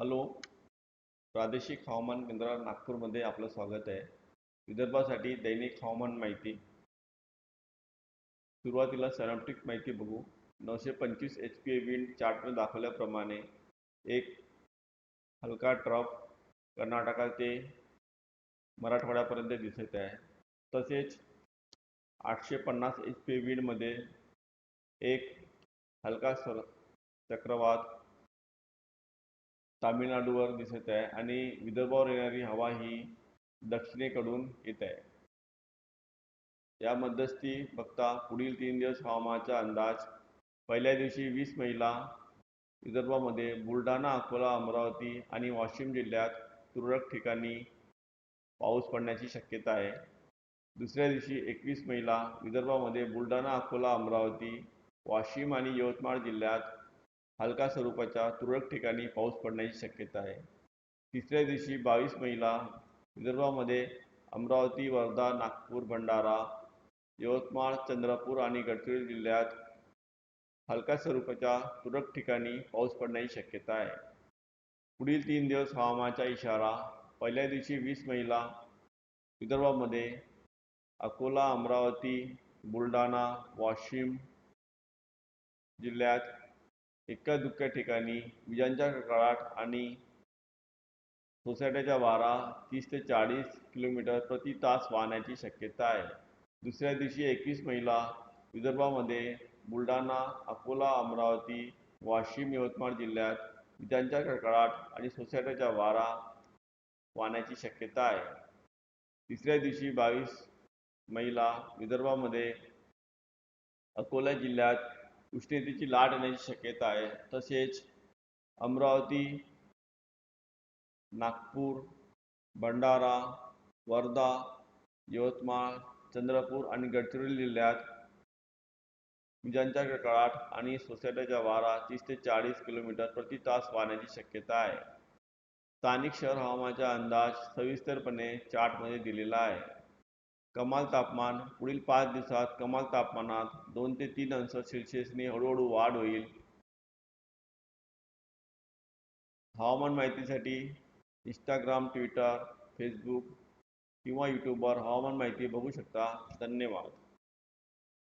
Hello. प्रादेशिक हवामान केंद्र नागपूरमध्ये आपलं स्वागत आहे. विदर्भासाठी दैनिक हवामान माहिती. सुरुवातीला सॅनॉप्टिक माहिती बघू. नऊशे पंचवीस एच पी ए विंड चार्टमध्ये दाखवल्याप्रमाणे एक हलका ड्रॉप कर्नाटका ते मराठवाड्यापर्यंत दिसत आहे. तसेच आठशे पन्नास एच पी ए विंडमध्ये एक हलका सर चक्रवात तामिळनाडूवर दिसत आहे आणि विदर्भावर येणारी हवा ही दक्षिणेकडून येत आहे. या मध्यस्थी बघता पुढील तीन दिवस हवामानाचा अंदाज पहिल्या दिवशी वीस मेला विदर्भामध्ये बुलढाणा अकोला अमरावती आणि वाशिम जिल्ह्यात तुरळक ठिकाणी पाऊस पडण्याची शक्यता आहे. दुसऱ्या दिवशी एकवीस मेला विदर्भामध्ये बुलढाणा अकोला अमरावती वाशिम आणि यवतमाळ जिल्ह्यात हलका स्वरूपाच्या तुरळक ठिकाणी पाऊस पडण्याची शक्यता आहे. तिसऱ्या दिवशी बावीस मेला विदर्भामध्ये अमरावती वर्धा नागपूर भंडारा यवतमाळ चंद्रपूर आणि गडचिरोली जिल्ह्यात हलका स्वरूपाच्या तुरळक ठिकाणी पाऊस पडण्याची शक्यता आहे. पुढील तीन दिवस हवामानाचा इशारा पहिल्या दिवशी वीस मेला विदर्भामध्ये अकोला अमरावती बुलढाणा वाशिम जिल्ह्यात एक्का दुक्क्या ठिकाणी विजांच्या कडकडाट आणि सोसाट्याचा वारा तीस ते चाळीस किलोमीटर प्रति तास वाहण्याची शक्यता आहे. दुसऱ्या दिवशी एकवीस मेला विदर्भामध्ये बुलढाणा अकोला अमरावती वाशिम यवतमाळ जिल्ह्यात विजांच्या कडकडाट आणि सोसाट्याचा वारा वाहण्याची शक्यता आहे. तिसऱ्या दिवशी बावीस मेला विदर्भामध्ये अकोला जिल्ह्यात उष्णतेची लाट येण्याची शक्यता आहे. तसेच अमरावती नागपूर भंडारा वर्धा यवतमाळ चंद्रपूर आणि गडचिरोली जिल्ह्यात विजांच्या कडकडाट आणि सोसायट्याच्या वारा तीस ते चाळीस किलोमीटर प्रति तास वाहण्याची शक्यता आहे. स्थानिक शहर हवामानाचा अंदाज सविस्तरपणे चार्टमध्ये दिलेला आहे. कमाल तापमान पुढील पाच दिवसात कमाल तापमानात दोन ते तीन अंश सेल्सिअसने हळूहळू वाढ होईल. हवामान माहितीसाठी इंस्टाग्राम ट्विटर फेसबुक किंवा यूट्यूबवर हवामान माहिती बघू शकता. धन्यवाद.